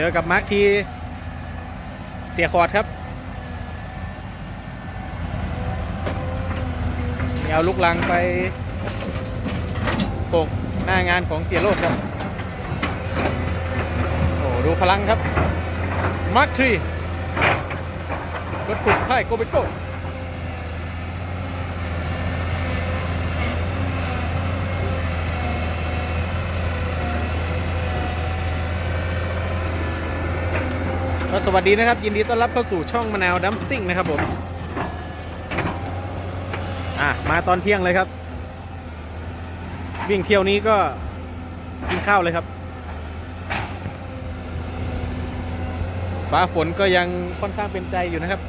เจอกับมาร์คทีเสียคอร์ดครับเอาลูกลังไปโกกหน้างานของเสียโลดครับ โอ้ดูพลังครับมาร์คทีรถขุดค่โกเบโก ก็สวัสดีนะครับ ยินดีต้อนรับเข้าสู่ช่องมะนาวดัมซิ่งนะครับผม อะ มาตอนเที่ยงเลยครับ วิ่งเที่ยวนี้ก็กินข้าวเลยครับ ฟ้าฝนก็ยังค่อนข้างเป็นใจอยู่นะครับ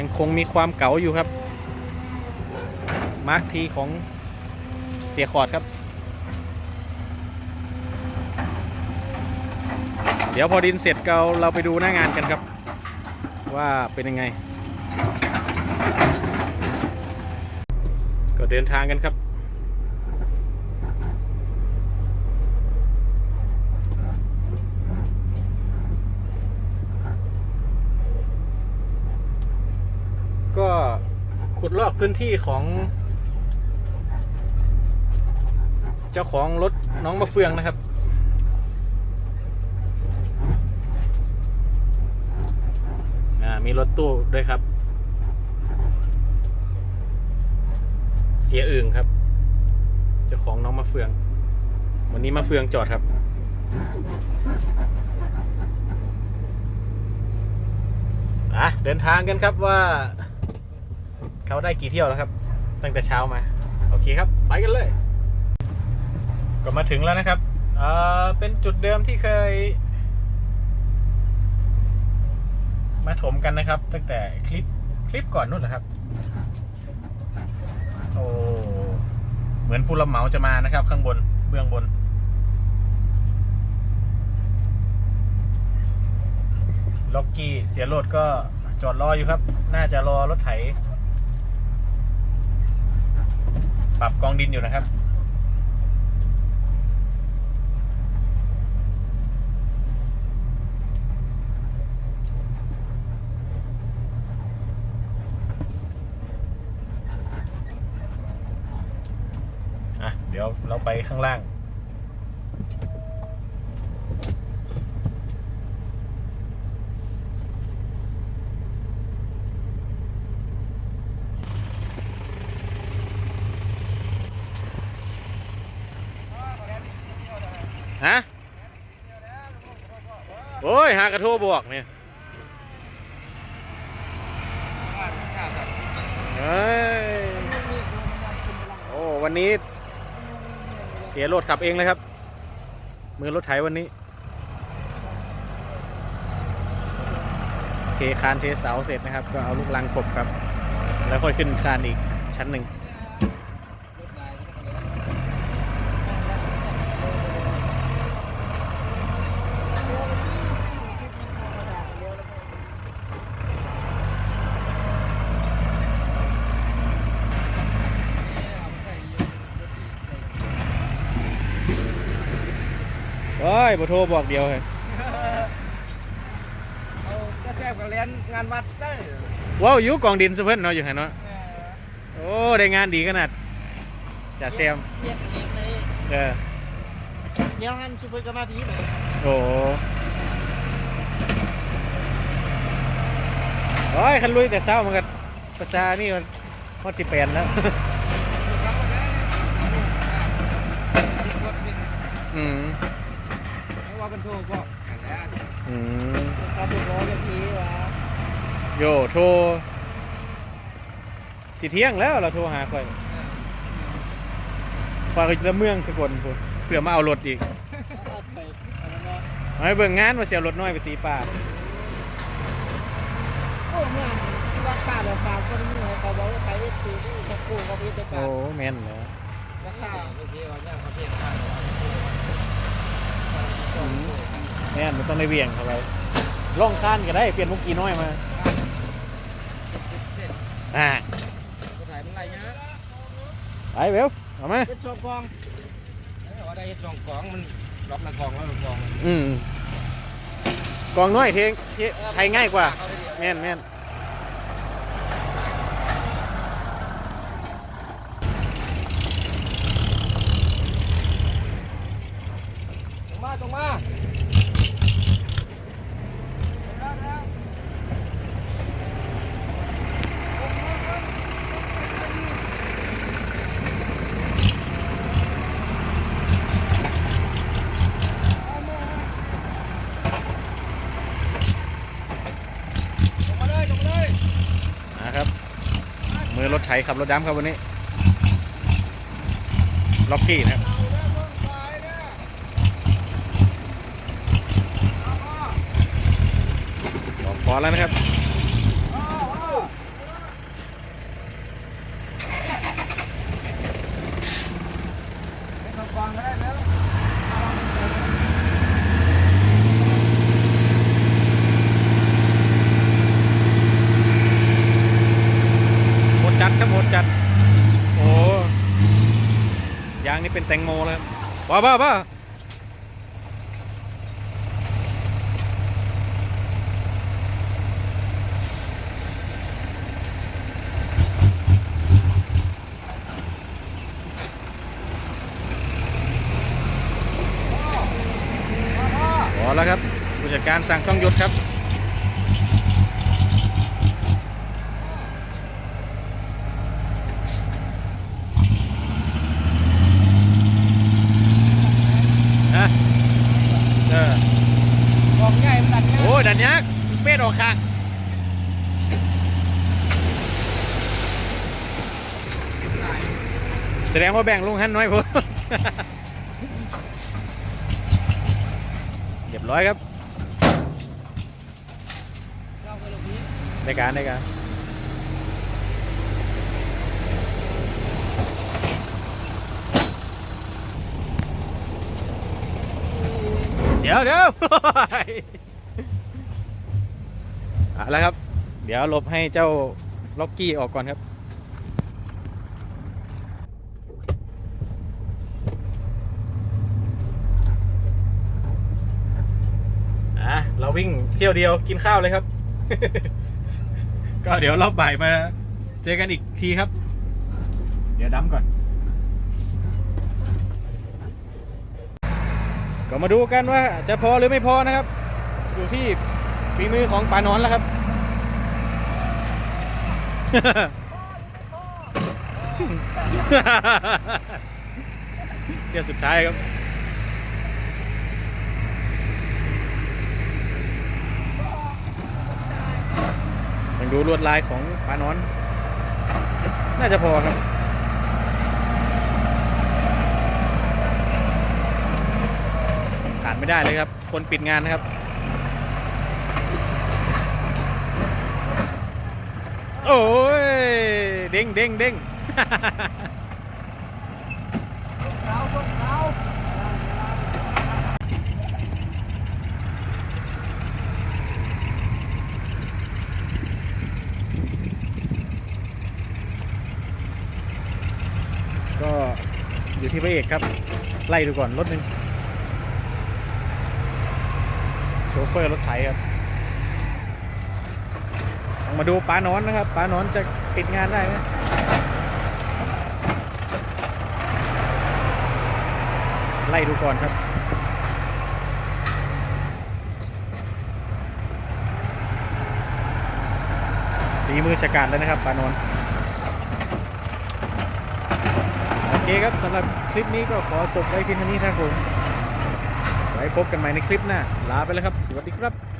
ยังคงมีความเก๋าอยู่ครับ มาร์คทีของเสียคอร์ดครับ เดี๋ยวพอดินเสร็จเราเราไปดูหน้างานกันครับ ว่าเป็นยังไง ก็เดินทางกันครับ ก็ขุ ดลอกพื้นที่ของ เจ้าของรถน้องมะเฟืองนะครับอ่ามีรถตู้ด้วยครับ เสียอึ่งครับ เจ้าของน้องมะเฟือง วันนี้มะเฟืองจอดครับอะเดินทางกันครับว่า เขาได้กี่เที่ยวแล้วครับ ตั้งแต่เช้ามา โอเคครับ ไปกันเลย ก็มาถึงแล้วนะครับเอ่อเป็นจุดเดิมที่เคย มาถมกันนะครับ ตั้งแต่คลิปคลิปก่อนนู่นแหละครับโอ้เหมือนผู้รับเหมาจะมานะครับ ข้างบนเบื้องบนล็อกกี้เสียโรดก็จอดรออยู่ครับ น่าจะรอรถไถ ปรับกองดินอยู่นะครับ อะ เดี๋ยวเราไปข้างล่าง ฮะโอ้ยหากระโทบอกเนี่ยเฮ้ยโอ้วันนี้ เสียรถขับเองเลยครับ มือรถไถวันนี้เทคานเทเสาเสร็จนะครับ ก็เอาลูกลังกบครับ แล้วค่อยขึ้นคานอีกชั้นหนึ่ง โอ้ยบ่โทรบอกเดียวเลยเอากระแทกกับเรียนงานวัดได้ว้าวอยู่กองดินซะเพิ่นเนาะอยู่หันเนาะโอ้ได้งานดีขนาดจ่าแซมเรียกเองเลยเออเดี๋ยวหันสุพรรณก็มาพีเลยโอ้โหโอ้ยคันลุยแต่เช้ามันก็ภาษานี่มันฮอดสิแปนแล้วอืม เพราะว่าเป็นโทรบอกกันแล้อืมครับผมรอจะพีวะโยโทรสิเที่ยงแล้วเราโทรหาค่อยฝากจะเมืองสกลพูนเพื่อมาเอารถอีกเอาแล้วเนาะเอาให้เบิ่งงานว่าเสียรถน้อยไปตีป่าโอ้งานวัดป่าเดี๋ยวฝาคนนี้เขาบอกว่าไปเอฟซีที่แค่กู้เขาไปจะโอ้แม่นเลยราคาโอเคว่าเนี่ยเขาเทียบกัน แน่นมันต้องได้เบี่ยงเข้าไปล่องข้านก็ได้เปลี่ยนมุกกี้น้อยมาเสร็จอ่าก็ถ่ายมันไรเงี้ยไปเบลเอามาเป็นสองกองว่าได้สองกองมันล็อกละกองแล้วละกองอืมกองน้อยเทงเทไทยง่ายกว่าแม่นแม่น ตรงมาตรงมา ตรงมาเลยตรงมาเลย นะครับ มือร ถไถขับรถดำครับวันนี้ ล็อกกี้นะครับบอกพอแล้วนะครับ ไม่ต้องฟังก็ได้แล้ว หมดจัดครับหมดจัด โอ้ยางนี่ เป็นแตงโมเลยครับว้าบ้าบ้าพอแล้วครับผู้จัดการสั่งต้องยุดครับ นะเออก องใหญ่มัน ดันยักเป็ดออกข้างแสดงว่าแบ่งลุงฮันน้อยพอเรียบร้อยครับเราไปลงนี้ได้การได้การเดี๋ยวเดี๋ยว เอาละครับ เดี๋ยวลบให้เจ้าล็อกกี้ออกก่อนครับ อะ เราวิ่งเที่ยวเดียวกินข้าวเลยครับ ก็เดี๋ยวรอบบ่ายมา เจอกันอีกทีครับ เดี๋ยวดำก่อน ก็มาดูกันว่าจะพอหรือไม่พอนะครับ อยู่ที่ ฝีมือของปานอนแล้วครับ เดี๋ยวสุดท้ายครับยังดูลวดลายของปลานอน น่าจะพอครับขาดไม่ได้เลยครับ คนปิดงานนะครับ โอ้ย เด้งเด้งเด้งก็อยู่ที่พระเอกครับ ไล่ดูก่อนรถหนึ่งโชเฟอร์รถไถครับ มาดูปลาหนอนนะครับปลาหนอนจะปิดงานได้ไหมไล่ดูก่อนครับฝีมือชะการเลยนะครับปานอนโอเคครับสำหรับคลิปนี้ก็ขอจบไว้เพียงเท่านี้ครับผมไว้พบกันใหม่ในคลิปหน้าลาไปแล้วครับ สวัสดีครับ